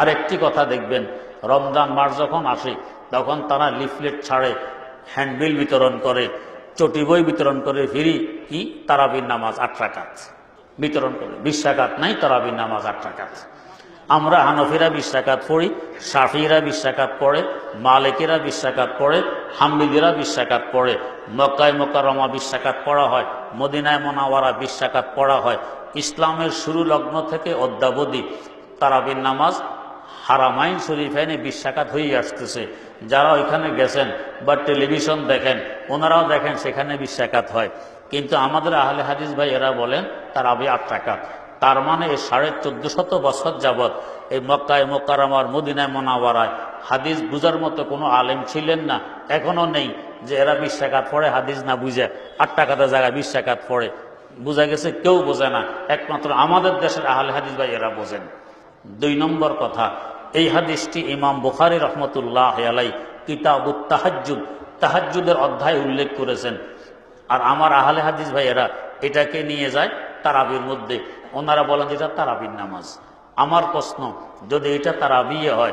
আর একটি কথা দেখবেন, রমজান মাস যখন আসে, তখন তারা লিফলেট ছাড়ে, হ্যান্ডবিল বিতরণ করে, চটি বই বিতরণ করে, ফিরি কি? তারাবির নামাজ আট রাকাত বিতরণ করে। বিশ রাকাত নাই, তারাবির নামাজ আট রাকাত। আমরা হানফিরা বিশ রাকাত পড়ি সাফিরা বিশ রাকাত পড়ে, মালিকেরা বিশ রাকাত পড়ে হাম্বিদিরা বিশ রাকাত পড়ে। মক্কায় মক্কারমা বিশ পড়া হয়, মদিনায় মোনাওয়ারা বিশ রাকাত পড়া হয়। ইসলামের শুরু লগ্ন থেকে অদ্যাবধি তারাবির নামাজ হারামাইন শরীফাইনে বিশ্বাকাত হয়ে আসতেছে। যারা ওইখানে গেছেন বা টেলিভিশন দেখেন, ওনারাও দেখেন সেখানে বিশ্বাকাত হয়। কিন্তু আমাদের আহলে হাদিস ভাই এরা বলেন, তার আবি আট টাকা তার মানে এই সাড়ে চোদ্দ শত বছর যাবৎ এই মক্কায় মোকারামার মদিনায় মোনাওয়ারায় হাদিস বুঝার মতো কোনো আলেম ছিলেন না, এখনও নেই যে এরা বিশ্বাকাত পড়ে, হাদিস না বুঝে। আট টাকাতে জায়গায় বিশ্বাকাত পড়ে। বোঝা গেছে, কেউ বোঝে না। একমাত্র আমাদের দেশের আহলে হাদিস ভাই এরা বোঝেন। দুই নম্বর কথা এই হাদিসটি ইমাম বুখারি রহমতুল্লাহ আলাই কিতাব তাহাজুদ তাহাজুদের অধ্যায় উল্লেখ করেছেন। আর আমার আহলে হাদিস ভাইয়েরা এটাকে নিয়ে যায় তারাবির মধ্যে। ওনারা বলেন এটা তারাবির নামাজ। আমার প্রশ্ন, যদি এটা তারাবিয়ে হয়,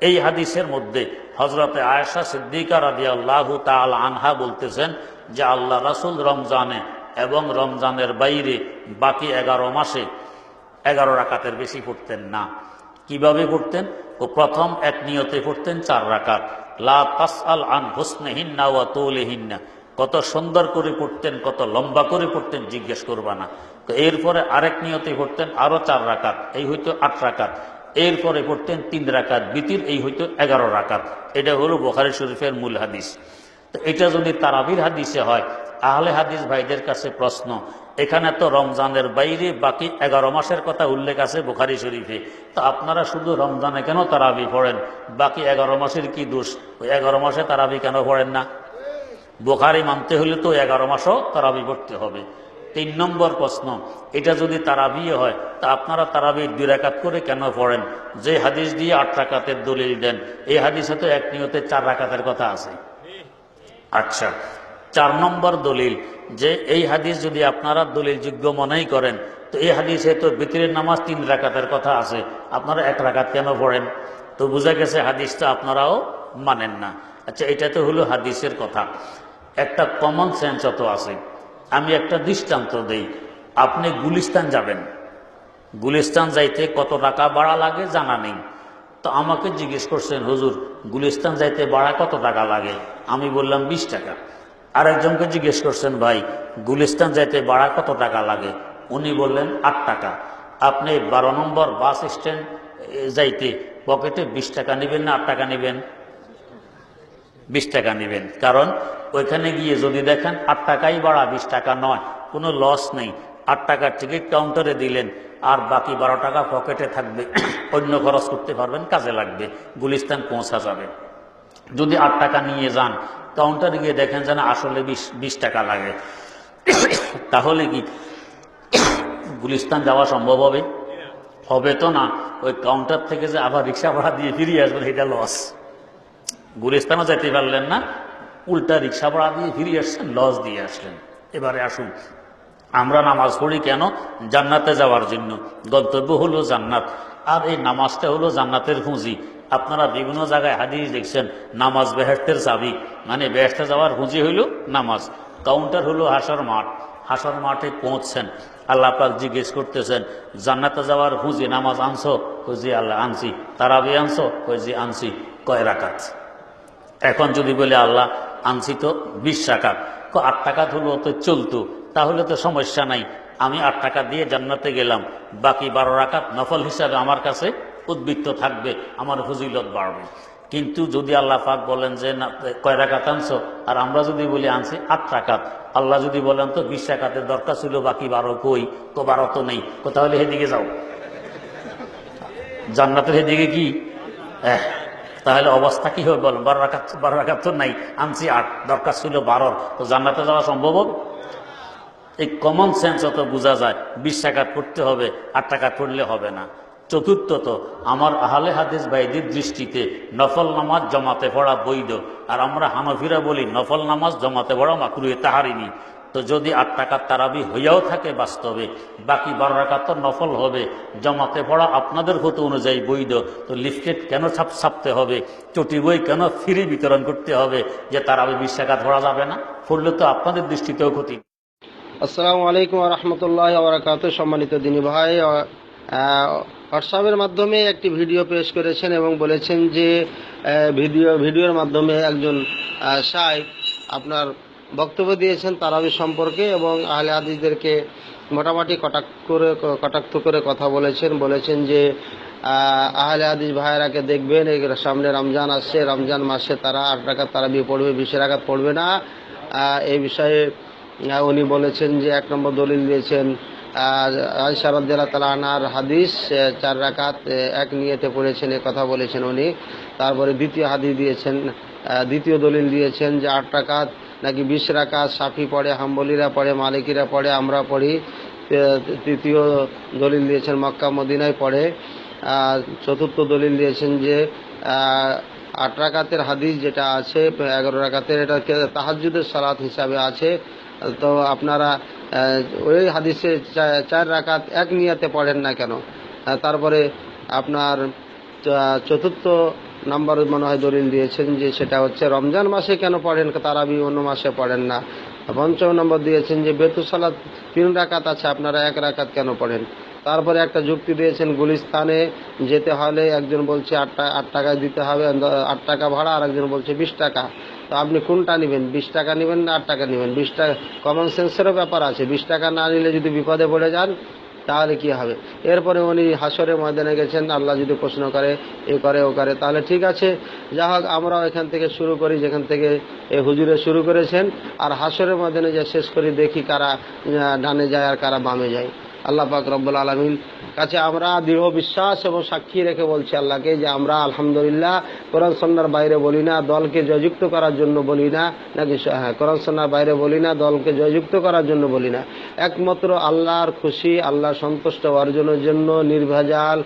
এই হাদিসের মধ্যে হজরতে আয়েশা সিদ্দিকা রাদি আল্লাহ তাল আনহা বলতেছেন যে আল্লাহ রাসুল রমজানে এবং রমজানের বাইরে বাকি এগারো মাসে এগারো রাকাতের বেশি পড়তেন না। কীভাবে পড়তেন? ও প্রথম এক নিয়তে পড়তেন চার রাকাত। আল আন কত সুন্দর করে পড়তেন, কত লম্বা করে পড়তেন, জিজ্ঞেস করবা না। তো এরপরে আরেক নিয়তে পড়তেন আরও চার রাকাত, এই হইতো আট রাকাত। এরপরে পড়তেন তিন রাকাত, বিতির এই হইতো এগারো রাকাত। এটা হলো বোখারি শরীফের মূল হাদিস। তো এটা যদি তারাবির হাদিসে হয়, আহলে হাদিস ভাইদের কাছে প্রশ্ন, এখানে তো রমজানের বাইরে বাকি এগারো মাসের কথা উল্লেখ আছে বুখারি শরীফে। তো আপনারা শুধু রমজানে কেন তারাবি পড়েন? বাকি এগারো মাসের কি দোষ? ওই এগারো মাসে তারাবি কেন পড়েন না? বুখারি মানতে হলে তো এগারো মাসও তারাবি পড়তে হবে। তিন নম্বর প্রশ্ন, এটা যদি তারাবি হয়, তা আপনারা তারাবি দুই রাকাত করে কেন পড়েন? যে হাদিস দিয়ে আট রাকাতের দলিল দেন, এই হাদিসে তো এক নিয়তে চার রাকাতের কথা আছে। আচ্ছা চার নম্বর দলিল যে এই হাদিস যদি আপনারা দলিল যোগ্য মনেই করেন, তো এই হাদিসে তো বিক্রির নামাজ তিন রাকাতের কথা আছে, আপনারা এক রাকাত কেন পড়েন? তো বোঝা গেছে হাদিসটা আপনারাও মানেন না। আচ্ছা এটা তো হলো হাদিসের কথা। একটা কমন সেন্স অত আছে। আমি একটা দৃষ্টান্ত দেই। আপনি গুলিস্তান যাবেন। গুলিস্তান যাইতে কত টাকা ভাড়া লাগে জানা নেই। তো আমাকে জিজ্ঞেস করছেন, হুজুর, গুলিস্তান যাইতে ভাড়া কত টাকা লাগে? আমি বললাম বিশ টাকা। আরেকজনকে জিজ্ঞেস করছেন, ভাই, গুলিস্তান যাইতে ভাড়া কত টাকা লাগে? উনি বললেন, আট টাকা। আপনি বারো নম্বর বাস স্ট্যান্ড যাইতে পকেটে বিশ টাকা নেবেন না আট টাকা নেবেন? বিশ টাকা নেবেন। কারণ ওইখানে গিয়ে যদি দেখেন আট টাকাই বাড়া বিশ টাকা নয়, কোনো লস নেই। আট টাকার টিকিট কাউন্টারে দিলেন, আর বাকি বারো টাকা পকেটে থাকবে। অন্য খরচ করতে পারবেন, কাজে লাগবে। গুলিস্তান পৌঁছা যাবে। যদি আট টাকা নিয়ে যান কাউন্টারে গিয়ে দেখেন যেন আসলে বিশ বিশ টাকা লাগে। তাহলে কি গুলিস্তান যাওয়া সম্ভব হবে? হবে তো না। ওই কাউন্টার থেকে যে আবার রিক্সা ভাড়া দিয়ে ফিরিয়ে আসবেন, এটা লস গুলিস্তানও যেতে পারলেন না, উল্টা রিক্সা ভাড়া দিয়ে ফিরিয়ে আসছেন লস দিয়ে আসলেন। এবারে আসুন। আমরা নামাজ পড়ি কেন? জান্নাতে যাওয়ার জন্য। গন্তব্য হলো জান্নাত। আর এই নামাজটা হলো জান্নাতের পুঁজি। আপনারা বিভিন্ন জায়গায় হাদিস দেখছেন, নামাজ বেহেস্তের চাবি। মানে বেহেস্তে যাওয়ার পুঁজি হইল নামাজ। কাউন্টার হলো হাসার মাঠ। হাসার মাঠে পৌঁছছেন। আল্লাহ পাক জিজ্ঞেস করতেছেন, জান্নাতে যাওয়ার পুঁজি নামাজ আনছো? জি আল্লাহ, আনছি। তারাবি আনছো? জি, আনছি। কয় রাকাত? এখন যদি বলে আল্লাহ, আনছি তো বিশ টাকা আট টাকা হলো তো চলতো। তাহলে তো সমস্যা নাই। আমি আট টাকা দিয়ে জান্নাতে গেলাম। বাকি বারো রাকাত নফল হিসাবে আমার কাছে উদ্বৃত্ত থাকবে, আমার ফজিলত বাড়বে। কিন্তু যদি আল্লাহ পাক বলেন যে, না, কয় রাকাত আনছো? আর আমরা যদি বলি, আনছি আট টাকাত আল্লাহ যদি বলেন, তো বিশ টাকাতে দরকার ছিল, বাকি বারো কই? তো বারো তো নেই। তাহলে সেদিকে যাও। জান্নাতের সেদিকে কি? তাহলে অবস্থা কি হবে বলেন? বারো রাখাত বারো রাখাত তো নাই। আনছি আট, দরকার ছিল বারোর। তো জান্নাতে যাওয়া সম্ভব হবে? এই কমন সেন্স অত বোঝা যায়। বিশ টাকা পড়তে হবে, আট টাকা পড়লে হবে না। চতুর্থত আমার আহলে হাদিস ভাইদের দৃষ্টিতে নফল নামাজ জমাতে পড়া বৈধ। আর আমরা হানফিরা বলি, নফল নামাজ জমাতে পড়া মাকরুয়ে তাহারিনি। তো যদি আট টাকার তারাবি হইয়াও থাকে বাস্তবে, বাকি বারো টাকা তো নফল হবে। জমাতে পড়া আপনাদের হতো অনুযায়ী বৈধ। তো লিফলেট কেন ছাপ ছাপতে হবে? চটি বই কেন ফ্রি বিতরণ করতে হবে? যে তারাবি বিশ টাকা ধরা যাবে না, পড়লে তো আপনাদের দৃষ্টিতেও ক্ষতি। আসসালামু আলাইকুম রহমতুল্লাহ সম্মানিত দিনী ভাই হোয়াটসঅ্যাপের মাধ্যমে একটি ভিডিও পেশ করেছেন এবং বলেছেন যে ভিডিও ভিডিওর মাধ্যমে একজন সাহেব আপনার বক্তব্য দিয়েছেন তারাবি সম্পর্কে এবং আহলে হাদিসদেরকে মোটামুটি কটাক্ষ করে কটাক্ষ করে কথা বলেছেন। বলেছেন যে আহ, আহলে হাদিস ভাইয়েরাকে দেখবেন এই সামনে রমজান আসছে রমজান মাসে তারা আট রাখাত তারাবি পড়বে বিশ রাখাত পড়বে না। এই বিষয়ে উনি বলেছেন যে এক নম্বর দলিল দিয়েছেন তালা আনার হাদিস চার রাকাত এক নিয়েতে পড়েছেন, এ কথা বলেছেন উনি। তারপরে দ্বিতীয় হাদিস দিয়েছেন দ্বিতীয় দলিল দিয়েছেন যে আট রাকাত নাকি বিশ রাকাত, সাফি পড়ে, হাম্বলিরা পড়ে, মালিকিরা পড়ে, আমরা পড়ি। তৃতীয় দলিল দিয়েছেন, মক্কা, মদিনায় পড়ে। চতুর্থ দলিল দিয়েছেন যে আট রাকাতের হাদিস যেটা আছে, এগারো রাকাতের এটা তাহাজুদের সালাত হিসাবে আছে। তো আপনারা ওই হাদিসে চার রাকাত এক নিয়াতে পড়েন না কেন? তারপরে আপনার চতুর্থ নাম্বার মনে হয় দলিল দিয়েছেন যে সেটা হচ্ছে, রমজান মাসে কেন পড়েন? তারাবি অন্য মাসে পড়েন না। পঞ্চম নম্বর দিয়েছেন যে বেতুসালাদ তিন রাকাত আছে, আপনারা এক রাকাত কেন পড়েন? তারপরে একটা যুক্তি দিয়েছেন গুলিস্তানে, যেতে হলে একজন বলছে আট টা- আট টাকায় দিতে হবে আট টাকা ভাড়া, আর একজন বলছে বিশ টাকা। তো আপনি কোনটা নেবেন? বিশ টাকা নেবেন না আট টাকা নেবেন? বিশ টাকা কমন সেন্সেরও ব্যাপার আছে। বিশ টাকা না নিলে যদি বিপদে পড়ে যান, তাহলে কি হবে? এরপরে উনি হাসরে ময়দানে গেছেন, আল্লাহ যদি প্রশ্ন করে, এ করে, ও করে, তাহলে ঠিক আছে। যা হোক, আমরাও এখান থেকে শুরু করি, যেখান থেকে এ হুজুরে শুরু করেছেন। আর হাসরের ময়দানে যা শেষ করি, দেখি কারা ডানে যায় আর কারা বামে যায়। আল্লাহ পাক রব্বুল আলমিন কাছে আমরা দৃঢ় বিশ্বাস এবং সাক্ষী রেখে বলছি আল্লাহকে যে আমরা আলহামদুলিল্লাহ কোরআন সন্ন্যার বাইরে বলি না, দলকে জয়যুক্ত করার জন্য বলি না, নাকি হ্যাঁ কোরআন সন্ন্যার বাইরে বলি না, দলকে জয়যুক্ত করার জন্য বলি না। একমাত্র আল্লাহর খুশি আল্লাহ সন্তুষ্ট অর্জনের জন্য নির্ভেজাল,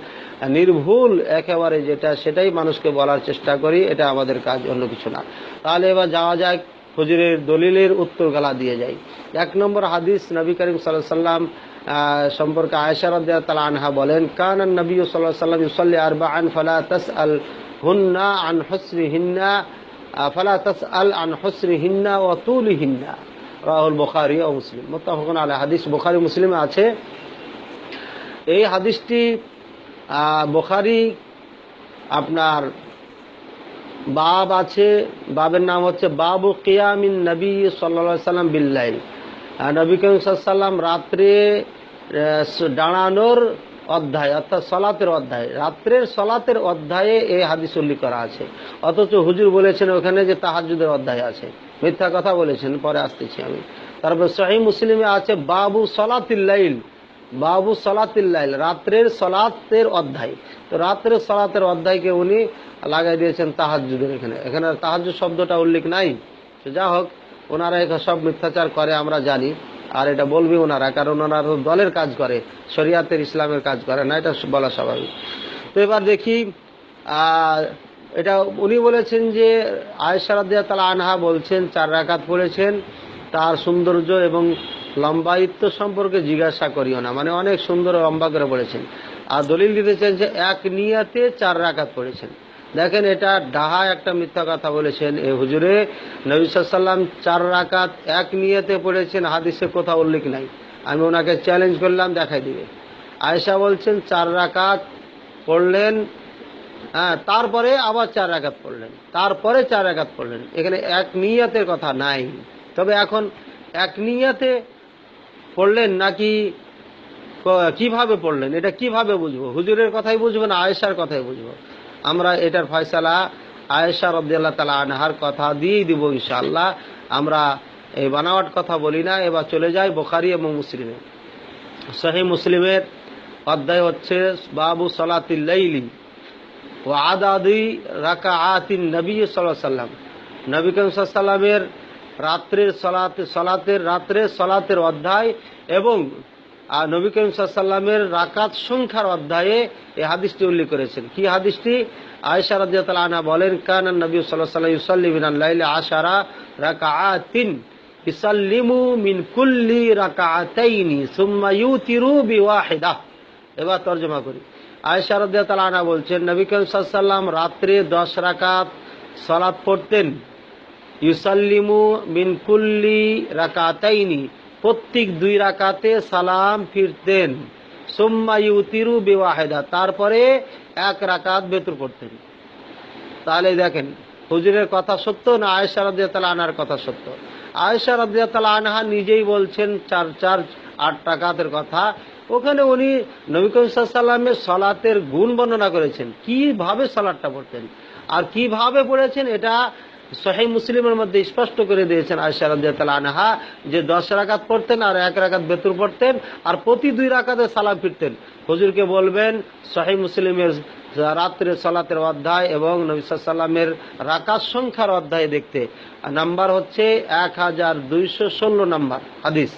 নির্ভুল একেবারে যেটা, সেটাই মানুষকে বলার চেষ্টা করি, এটা আমাদের কাজ, অন্য কিছু না। তাহলে এবার যাওয়া যায় হুজুরের দলিলের উত্তর গালা দিয়ে যাই। এক নম্বর হাদিস নবী করিম সাল্লাহ সাল্লাম সম্পর্কে আয়েশা রাদিয়াল্লাহু তাআলা আনহা বলেন কানান নবী আলাইহি সাল্লাম ইউসাল্লি আরবাআন ফালা তাসআল হুন্না আন হুসরিহিন্না আহ, ফালা তাসআল আন হুসরিহিন্না ওয়া তুলিহিন্না। রাহুল বুখারী ও মুসলিম। মুত্তাফাকুন আলা হাদিস বুখারী মুসলিমে আছে। এই হাদিসটি বুখারী আপনার বাব আছে। বাবের নাম হচ্ছে বাবু কিয়ামিন নবী সাল্লা সাল্লাম বিল্লাইল নবী করিম সাল্লাম রাত্রে দাঁড়ানোর অধ্যায়, অর্থাৎ সলাতের অধ্যায়, রাত্রের সলাতের অধ্যায়ে এই হাদিস উল্লেখ করা আছে। অথচ হুজুর বলেছেন ওখানে যে তাহাজুদের অধ্যায় আছে। মিথ্যা কথা বলেছেন, পরে আসতেছি আমি। তারপর সহি মুসলিমে আছে বাবু সলাতিল্লাইল বাবু সলাতিল্লাইল রাত্রের সলাতের অধ্যায়। তো রাত্রের সলাতের অধ্যায়কে উনি লাগাই দিয়েছেন তাহাজুদের এখানে। এখানে তাহাজুদ শব্দটা উল্লেখ নাই। তো যা হোক ওনারা সব মিথ্যাচার করে, আমরা জানি। আর এটা বলবি ওনারা, কারণ ওনারা তো দলের কাজ করে, শরিয়াতের ইসলামের কাজ করে না, এটা বলা স্বাভাবিক। তো এবার দেখি এটা উনি বলেছেন যে আয়সারাদিয়া তালা আনহা বলছেন, চার রাকাত পড়েছেন, তার সৌন্দর্য এবং লম্বায়িত্ব সম্পর্কে জিজ্ঞাসা করিও না। মানে অনেক সুন্দর লম্বা করে পড়েছেন আর দলিল দিতেছেন যে এক নিয়াতে চার রাকাত পড়েছেন। দেখেন এটা ডাহা একটা মিথ্যা কথা বলেছেন। এ হুজুরে নবী সাল্লাম চার রাকাত এক নিয়েতে পড়েছেন, হাদিসে কোথাও উল্লেখ নাই। আমি ওনাকে চ্যালেঞ্জ করলাম, দেখাই দিবে। আয়েশা বলছেন, চার রাকাত পড়লেন হ্যাঁ তারপরে আবার চার রাকাত পড়লেন। তারপরে চার রাকাত পড়লেন। এখানে এক নিয়াতের কথা নাই। তবে এখন এক নিয়াতে পড়লেন নাকি কীভাবে পড়লেন? এটা কীভাবে বুঝব? হুজুরের কথাই বুঝব না, আয়েশার কথাই বুঝব? আমরা এটার ফয়সালা আয়েশা রব্দাল্লাহ তালা আনহার কথা দিয়েই দিব ইনশাআল্লাহ। আমরা এই বানাওয়াট কথা বলি না, এবার চলে যাই বোখারি এবং মুসলিমে। সহি মুসলিমের অধ্যায় হচ্ছে বাবু সলাতিল্লাইলি ও আদাদি রাকা আতিন নবী সাল্লাহ সাল্লাম। নবী সাল্লামের রাত্রের সলাতে সলাতের রাত্রের সলাতের অধ্যায় এবং আর নবী করিম সাল্লামের রাকাত সংখ্যার অধ্যায়ে এই হাদিসটি উল্লেখ করেছেন। কি হাদিসটি? আয়েশা রাদিয়াল্লাহু আনহা বলেন, কান নবী সাল্লাল্লাহু আলাইহি ওয়াসাল্লাম ইউসাল্লি বিনাল লাইলি আশারা রাকাআতিন ইসাল্লিমু মিন কুল্লি রাকাতাইনি সুম্মা ইউতিরু বিওয়াহিদা। এবার তর্জমা করি। আয়েশা রাদিয়াল্লাহু আনহা বলছেন, নবী করিম সাল্লাল্লাহু রাত্রে 10 রাকাত সালাত পড়তেন। ইউসাল্লিমু মিন কুল্লি রাকাতাইনি প্রত্যেক দুই রাকাতে সালাম ফিরতেন। সুম্মা ইউতিরু বিওয়াহিদা। তারপরে এক রাকাত বেতর করতেন। তাহলে দেখেন, হুজুরের কথা সত্য না আয়েশা রাদিয়াল্লাহু আনহার কথা সত্য? আয়েশা রাদিয়াল্লাহু আনহা নিজেই বলছেন চার চার, আট টাকাতের কথা। ওখানে উনি নবী সাল্লামের সলাতের গুণ বর্ণনা করেছেন। কীভাবে সালাদটা পড়তেন? আর কীভাবে পড়েছেন? এটা সহি মুসলিমের মধ্যে স্পষ্ট করে দিয়েছেন আয়েশা তালা আনহা যে দশ রাকাত পড়তেন আর এক রাকাত বেতুর পড়তেন আর প্রতি দুই রাকাতে সালাম ফিরতেন। হজুরকে বলবেন সহি মুসলিমের রাত্রে সালাতের অধ্যায় এবং নবিসাল্লামের রাকাত সংখ্যার অধ্যায় দেখতে। নাম্বার হচ্ছে এক হাজার দুইশো ষোলো নাম্বার হাদিস।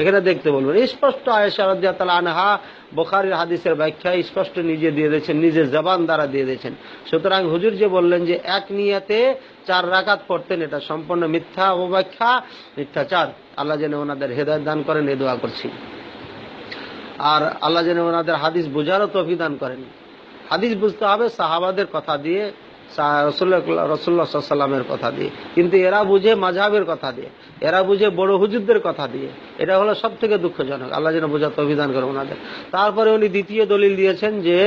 এখানে দেখতে বলবেন, স্পষ্ট আয়েশা রাদিয়াল্লাহু আনহা বোখারির হাদিসের ব্যাখ্যা স্পষ্ট নিজে দিয়ে দিয়েছেন, নিজের জবান দ্বারা দিয়ে দিয়েছেন। সুতরাং হুজুর যে বললেন যে এক নিয়াতে চার রাকাত পড়তেন, এটা সম্পূর্ণ মিথ্যা অব্যাখ্যা মিথ্যাচার। আল্লাহ যেন ওনাদের হেদায়ত দান করেন এ দোয়া করছি। আর আল্লাহ যেন ওনাদের হাদিস বোঝারও তফি দান করেন। হাদিস বুঝতে হবে সাহাবাদের কথা দিয়ে রসুল্লাহ সাল্লামের কথা দিয়ে। কিন্তু এরা বুঝে মাঝাবের কথা দিয়ে। এরা বুঝে বড় হুজুরদের কথা দিয়ে। এটা হলো সব থেকে দুঃখজনক। আল্লাহ যেন বোঝাতে অভিধান করে ওনাদের। তারপরে উনি দ্বিতীয় দলিল দিয়েছেন যে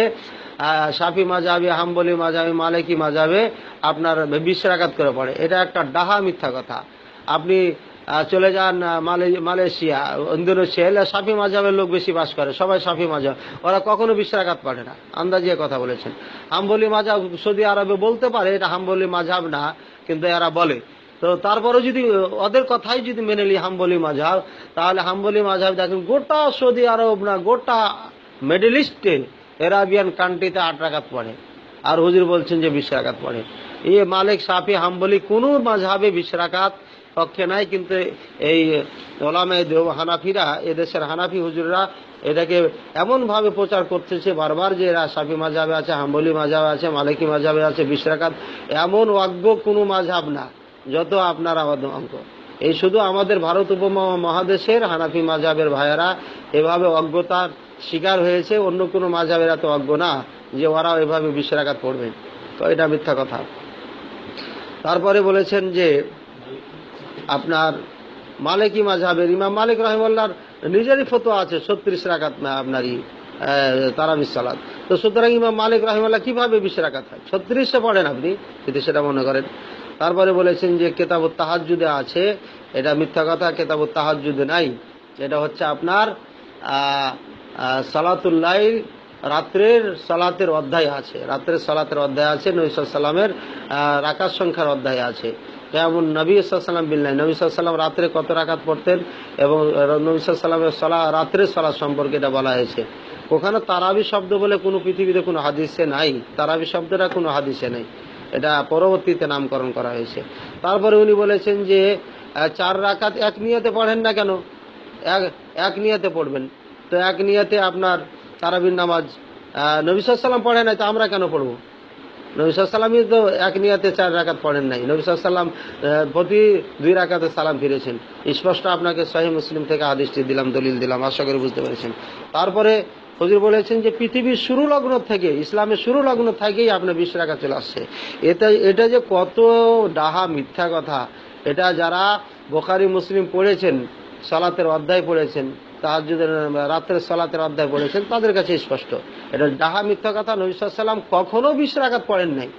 সাফি মাজাবে, হাম্বলি মাজাবে, মালিকি মাজাবে আপনার বিশ করে পড়ে। এটা একটা ডাহা মিথ্যা কথা। আপনি চলে যান মালয়েশিয়া, ইন্দোনেশিয়া, এলে সাফি মাজাবের লোক বেশি বাস করে, সবাই সাফি মাজাব। ওরা কখনো বিশ্বাঘাত পারে না। আন্দাজিয়ে কথা বলেছেন। হাম্বলি মাজাব সৌদি আরবে বলতে পারে এটা হাম্বলি মাঝাব না, কিন্তু এরা বলে। তো তারপরে যদি, ওদের কথাই যদি মেনে নিই হাম্বলি মাঝাব, তাহলে হাম্বলি মাঝাব দেখেন গোটা সৌদি আরব না, গোটা মিডল ইস্টে এরাবিয়ান কান্ট্রিতে আট রাকাত পড়ে। আর হুজুর বলছেন যে বিশ পড়ে। এই মালিক সাফি হাম্বলি কোনো মাঝাবে বিশ পক্ষে নাই, কিন্তু এই ওলামে হানাফিরা, এদেশের হানাফি হুজুররা এটাকে এমনভাবে প্রচার করতেছে, বারবার যে এরা সাফি মাঝাবে আছে, হাম্বলি মাঝাবে আছে, মালিকি মাঝাবে আছে, বিশ এমন অজ্ঞ কোনো মাঝাব না। যত আপনার আমাদের অঙ্ক। এই শুধু আমাদের ভারত উপমহাদেশের হানাফি মাঝাবের ভাইয়েরা এভাবে অজ্ঞতার শিকার হয়েছে, অন্য কোনো মাঝাবের এত অজ্ঞ না যে ওরাও এভাবে বিশ রাকাত পড়বে তো এটা মিথ্যা কথা। তারপরে বলেছেন যে আপনার মালিকি মাঝহাবের ইমাম মালিক রহমাল্লার নিজেরই ফতো আছে, ছত্রিশ রাকাত না আপনারই তারাবিস সালাদ তো সুতরাং ইমাম মালিক রহমাল্লাহ কীভাবে বিশ রাকাত হয়? ছত্রিশে পড়েন আপনি, যদি সেটা মনে করেন। তারপরে বলেছেন যে কেতাব তাহাজুদে আছে। এটা মিথ্যা কথা কেতাব তাহাজুদে নাই। এটা হচ্ছে আপনার সালাতুল্লাইল রাত্রের সালাতের অধ্যায় আছে। রাত্রের সালাতের অধ্যায় আছে নবিসাল সাল্লামের রাকাত সংখ্যার অধ্যায় আছে। যেমন নবী সাল্লাম বিল্লাহ নবী সাল্লাম রাত্রে কত রাকাত পড়তেন এবং নবী সাল্লামের সলা, রাত্রের সলা সম্পর্কে এটা বলা হয়েছে। ওখানে তারাবি শব্দ বলে কোনো পৃথিবীতে কোনো হাদিসে নাই। তারাবি শব্দটা কোনো হাদিসে নেই। এটা পরবর্তীতে নামকরণ করা হয়েছে। তারপরে উনি বলেছেন যে চার রাকাত এক নিয়তে পড়েন না কেন? এক এক নিয়তে পড়বেন। তো এক নিয়তে আপনার তারাবির নামাজ নবী সাল্লাম পড়ে নাই, তো আমরা কেন পড়ব? নবী সাল্লামই তো এক নিয়াতে চার রাকাত পড়েন নাই। নবী সাল্লাম প্রতি দুই রাকাতে সালাম ফিরেছেন। স্পষ্ট আপনাকে সহি মুসলিম থেকে আদিষ্টি দিলাম, দলিল দিলাম, আশা করে বুঝতে পেরেছেন। তারপরে হজুর বলেছেন যে পৃথিবীর শুরু লগ্ন থেকে, ইসলামের শুরু লগ্ন থেকেই আপনার বিশ রাখা চলে আসছে। এটা এটা যে কত ডাহা মিথ্যা কথা, এটা যারা বোখারি, মুসলিম পড়েছেন, সালাতের অধ্যায় পড়েছেন তাহাজুদের রাত্রের সালাতের অধ্যায় পড়েছেন, তাদের কাছে স্পষ্ট। এটা ডাহা মিথ্যা কথা, নবী সাল্লাম কখনো বিশ রাকাত পড়েন নাই।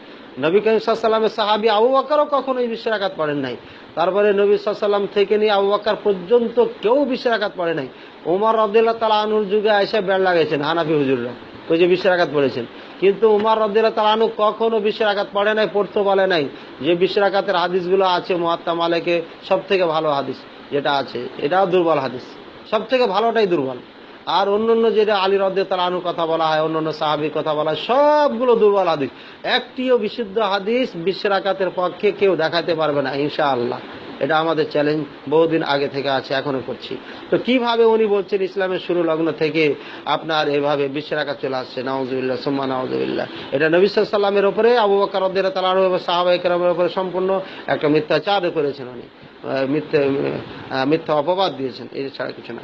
নবী করিম সাল্লামের সাহাবি আবু বাকারও কখনো বিশ রাকাত পড়েন নাই। তারপরে নবী সাল্লাম থেকে নিয়ে আবু বাকার পর্যন্ত কেউ বিশ রাকাত পড়ে নাই। ওমর রবদুল্লাহ তালা আনুর যুগে এসে বেড় লাগাইছেন হানাফি হুজুররা। ওই যে বিশ রাকাত পড়েছেন। কিন্তু উমার রবদুল্লাহ তালা আনু কখনো বিশ রাকাত পড়ে নাই, পড়তে বলে নাই যে বিশ রাকাতের হাদিসগুলো আছে মহাত্মা মালেকে সব থেকে ভালো হাদিস যেটা আছে, এটাও দুর্বল হাদিস। সব থেকে ভালোটাই দুর্বল। আর অন্য অন্য যেটা আলী রদ্দে তালানুর কথা বলা হয় অন্য অন্য সাহাবির কথা বলা হয়, সবগুলো দুর্বল হাদিস। একটিও বিশুদ্ধ হাদিস বিশ্ব রাকাতের পক্ষে কেউ দেখাতে পারবে না ইনশা আল্লাহ এটা আমাদের চ্যালেঞ্জ বহুদিন আগে থেকে আছে, এখনও করছি। তো কীভাবে উনি বলছেন ইসলামের শুরু লগ্ন থেকে আপনার এভাবে বিশ্ব রাকাত চলে আসছে নওয়াজুবিল্লাহ সোম্মা নওয়াজুবিল্লাহ এটা নবী সাল্লামের ওপরে আবু বকর তালানু এবং সাহাবাহিকের ওপরে সম্পূর্ণ একটা মিথ্যাচার করেছেন উনি। মিথ্যে মিথ্যা অপবাদ দিয়েছেন এই ছাড়া কিছু না।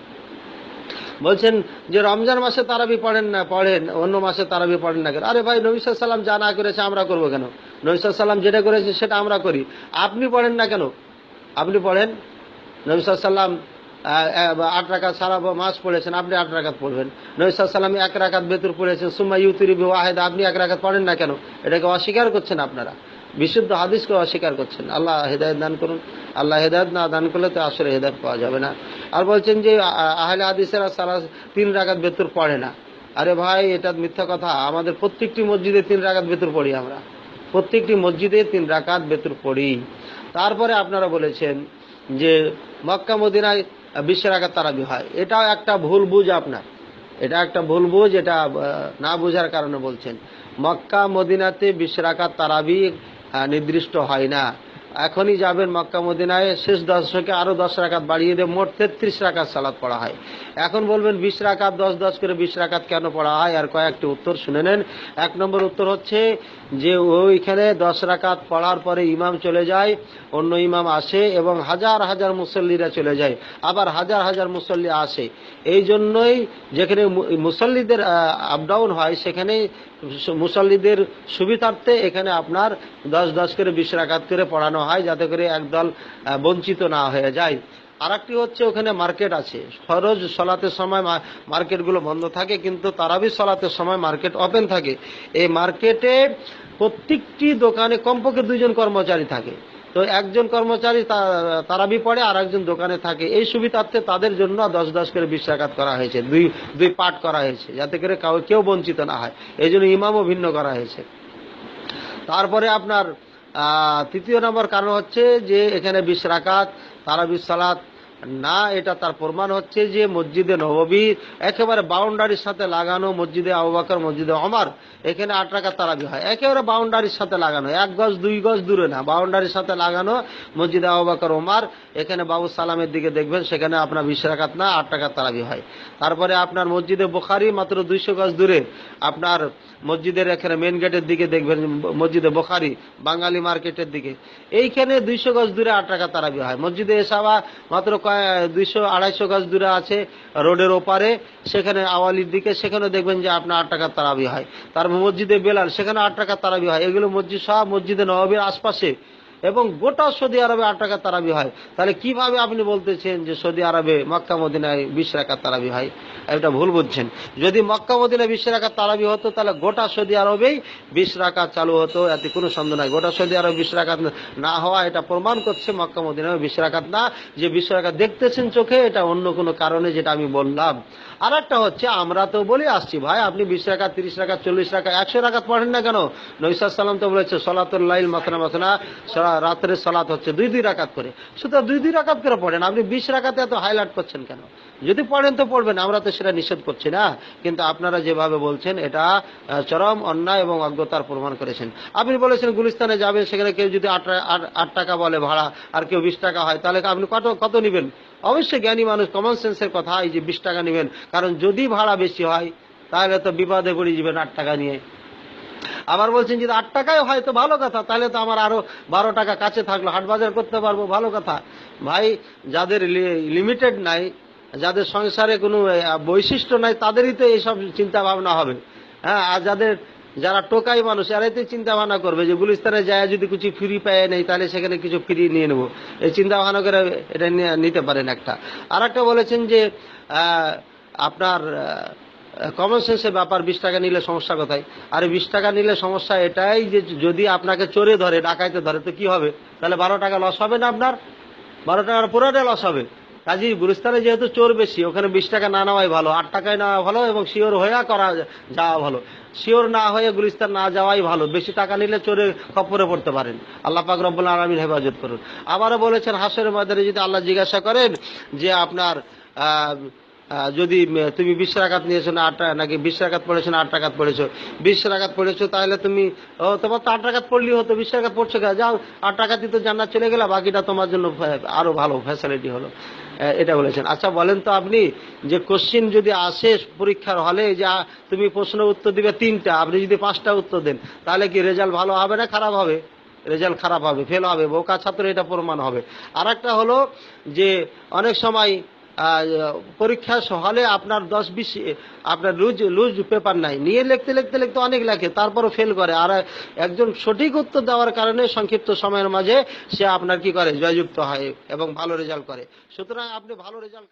বলছেন যে রমজান মাসে তারাবি পড়েন না, পড়েন, অন্য মাসে তারাবি পড়েন না কেন? আরে ভাই নবিসাল সাল্লাম যা না করেছে আমরা করব কেন? নবিসাল সাল্লাম যেটা করেছে সেটা আমরা করি। আপনি পড়েন না কেন? আপনি পড়েন? নবিসাল সাল্লাম আট রাকাত সারা মাস পড়েছেন, আপনি আট রাকাত পড়বেন। নবিসাল সাল্লাম এক রাকাত বেতুর পড়েছেন, সুম্মা ইউতুরি ওয়াহেদ, আপনি এক রাকাত পড়েন না কেন? এটাকে অস্বীকার করছেন আপনারা। বিশুদ্ধ হাদিসকে অস্বীকার করছেন। আল্লাহ হেদায়ত দান করুন। আল্লাহ হেদায়ত না দান করলে তো আসলে হেদায়ত পাওয়া যাবে না। আর বলছেন যে আহলে হাদিসেরা সারা তিন রাকাত বেতুর পড়ে না। আরে ভাই, এটা মিথ্যা কথা। আমাদের প্রত্যেকটি মসজিদে তিন রাকাত বেতুর পড়ি আমরা। প্রত্যেকটি মসজিদে তিন রাকাত বেতুর পড়ি। তারপরে আপনারা বলেছেন যে মক্কা মদিনায় বিশ্বের তারাবি হয়। এটাও একটা ভুল বুঝ আপনার। এটা একটা ভুল বুঝ, এটা না বোঝার কারণে বলছেন। মক্কা মদিনাতে বিশ্বের তারাবি নির্দিষ্ট হয় না। এখনই যাবেন মক্কা মদিনায়। শেষ দশকে আরও দশ রাকাত বাড়িয়ে দিয়ে মোট তেত্রিশ রাকাত সালাত পড়া হয়। এখন বলবেন বিশ রাকাত, দশ দশ করে বিশ রাকাত কেন পড়া হয়? আর কয়েকটি উত্তর শুনে নেন। এক নম্বর উত্তর হচ্ছে যে ওইখানে দশ রাকাত পড়ার পরে ইমাম চলে যায়, অন্য ইমাম আসে এবং হাজার হাজার মুসল্লিরা চলে যায়। আবার হাজার হাজার মুসল্লি আসে। এই জন্যই যেখানে মুসল্লিদের আপ ডাউন হয় সেখানে মুসল্লিদের সুবিধার্থে এখানে আপনার দশ দশ করে, বিশ রাকাত করে পড়ানো হয়, যাতে করে একদল বঞ্চিত না হয়ে যায়। আরেকটি হচ্ছে ওখানে মার্কেট আছে। সরোজ সলাতের সময় মার্কেটগুলো বন্ধ থাকে, কিন্তু তারাবি সলাতের সময় মার্কেট ওপেন থাকে। এই মার্কেটে প্রত্যেকটি দোকানে কমপক্ষে দুজন কর্মচারী থাকে। তো একজন কর্মচারী তারাবি পড়ে আর একজন দোকানে থাকে। এই সুবিধার্থে তাদের জন্য দশ দশ করে বিশ করা হয়েছে, দুই দুই পাঠ করা হয়েছে, যাতে করে কাউ- বঞ্চিত না হয়। এই জন্য ইমামও ভিন্ন করা হয়েছে। তারপরে আপনার তৃতীয় নম্বর কারণ হচ্ছে যে এখানে বিশ রাকাত, তারাবি সালাত না, এটা তার প্রমাণ হচ্ছে যে মসজিদে নববী একেবারে বাউন্ডারির সাথে লাগানো মসজিদে আবু বকর, মসজিদে অমর এখানে আট রাকাত তারাবি হয়। একেবারে বাউন্ডারির সাথে লাগানো, এক গজ, দুই গজ দূরে না বাউন্ডারির সাথে লাগানো মসজিদে আবু ওমার, এখানে বাবু সালামের দিকে দেখবেন, সেখানে আপনার বিশ রাকাত না, আট টাকাত তারাবি হয়। তারপরে আপনার মসজিদে বোখারি মাত্র দুইশো গজ দূরে, আপনার মসজিদের এখানে মেন গেটের দিকে দেখবেন, মসজিদে বোখারি, বাঙালি মার্কেটের দিকে। এইখানে দুইশো গজ দূরে আট টাকা তারাবি হয়। মসজিদে এসাবা মাত্র দুইশো, আড়াইশো গাছ দূরে আছে রোডের ওপারে। সেখানে আওয়ালির দিকে সেখানে দেখবেন যে আপনার আট টাকার তারাবি হয়। তারপর মসজিদে বেলাল, সেখানে আট টাকার তারাবি হয়। এগুলো মসজিদ, সব মসজিদে নবাবের আশপাশে এবং গোটা সৌদি আরবে আট টাকা তারাবি হয়। তাহলে কীভাবে আপনি বলতেছেন যে সৌদি আরবে মক্কা, মদিনায় বিশ টাকা তারাবি হয়? এটা ভুল বুঝছেন। যদি মক্কা, মদিনায় বিশ টাকা তারাবি হতো, তাহলে গোটা সৌদি আরবেই বিশ রাকাত চালু হতো। এতে কোনো সন্দেহ নাই। গোটা সৌদি আরবে বিশ রাকাত না হওয়া এটা প্রমাণ করছে মক্কা মদিনায় বিশ রাকাত না। যে বিশ রাকাত দেখতেছেন চোখে, এটা অন্য কোনো কারণে যেটা আমি বললাম। আর একটা হচ্ছে, আমরা তো বলে আসছি, ভাই, আপনি বিশ টাকা তিরিশ টাকা চল্লিশ টাকা একশো টাকা পড়েন না কেন? নৈসাদ সালাম তো বলেছে, সলাতুল লাইল মাথনা মাথনা রাত্রে সলাত হচ্ছে, দুই দুই রাকাত করে। সুতরাং দুই দুই রাকাত করে পড়েন, আপনি বিশ রাকাতে এত হাইলাইট করছেন কেন? যদি পড়েন তো পড়বেন, আমরা তো সেটা নিষেধ করছি না। কিন্তু আপনারা যেভাবে বলছেন, এটা চরম অন্যায় এবং অজ্ঞতার প্রমাণ করেছেন। আপনি বলেছেন গুলিস্তানে যাবেন, সেখানে কেউ যদি আট আট- টাকা বলে ভাড়া, আর কেউ বিশ টাকা হয়, তাহলে আপনি কত কত নেবেন? অবশ্যই জ্ঞানী মানুষ কমন সেন্সের কথা, এই যে বিশ টাকা নেবেন। কারণ যদি ভাড়া বেশি হয়, তাহলে তো বিপদে পড়ে যাবেন আট টাকা নিয়ে। আবার বলছেন যদি আট টাকায় হয় তো ভালো কথা, তাহলে তো আমার আরও বারো টাকা কাছে থাকল, হাট বাজার করতে পারব, ভালো কথা। ভাই, যাদের লিমিটেড নাই, যাদের সংসারে কোনো বৈশিষ্ট্য নাই, তাদেরই তো এইসব চিন্তা ভাবনা হবে। হ্যাঁ আর যাদের, যারা টোকাই মানুষ, এরাই তো চিন্তা ভাবনা করবে যে গুলিস্তানে যায় যদি কিছু ফ্রি পায় নেই, তাহলে সেখানে কিছু ফ্রি নিয়ে নেব। এই চিন্তা ভাবনা করে এটা নিতে পারেন একটা। আর একটা বলেছেন যে আপনার কমন সেন্সের ব্যাপার, বিশ টাকা নিলে সমস্যা কোথায়? আর বিশ টাকা নিলে সমস্যা এটাই যে যদি আপনাকে চোরে ধরে, ডাকাইতে ধরে, তো কি হবে? তাহলে বারো টাকা লস হবে না আপনার? বারো টাকার পুরোটা লস হবে। কাজী, গুলিস্তানে যেহেতু চোর বেশি, ওখানে বিশ টাকা না নেওয়াই ভালো, আট টাকায় নেওয়া ভালো এবং শিওর হয়ে করা যাওয়া ভালো। শিওর না হয়ে গুলিস্তান না যাওয়াই ভালো। বেশি টাকা নিলে চোরে খপরে পড়তে পারেন। আল্লাহ পাক রব্বুল আলমিন হেফাজত করুন। আবারও বলেছেন হাসের ময়দানে যদি আল্লাহ জিজ্ঞাসা করেন যে আপনার যদি তুমি বিশ রাকাত নিয়েছো না আট টাকা, নাকি বিশ রাকাত পড়েছো না আট টাকাত পড়েছো? বিশ রাকাত পড়েছো, তাহলে তুমি, ও, তোমার তো আট টাকাত পড়লি হতো, বিশ টাকাত পড়ছো কেন? যাও, আট টাকাতে তো জান্নাত চলে গেলে, বাকিটা তোমার জন্য ফা- আরও ভালো ফ্যাসিলিটি হলো। এটা বলেছেন। আচ্ছা বলেন তো আপনি যে কোশ্চিন যদি আসে পরীক্ষার হলে যে তুমি প্রশ্ন উত্তর দিবে তিনটা, আপনি যদি পাঁচটা উত্তর দেন, তাহলে কি রেজাল্ট ভালো হবে না খারাপ হবে? রেজাল্ট খারাপ হবে ফেল হবে, বোকা ছাত্র এটা প্রমাণ হবে। আর একটা হলো যে, অনেক সময় পরীক্ষা হলে আপনার দশ বিশ আপনার লুজ লুজ পেপার নাই। নিয়ে লিখতে লিখতে লিখতে অনেক লেখে, তারপরও ফেল করে। আর, একজন সঠিক উত্তর দেওয়ার কারণে সংক্ষিপ্ত সময়ের মাঝে সে আপনার কি করে, জয়যুক্ত হয় এবং ভালো রেজাল্ট করে। সুতরাং আপনি ভালো রেজাল্ট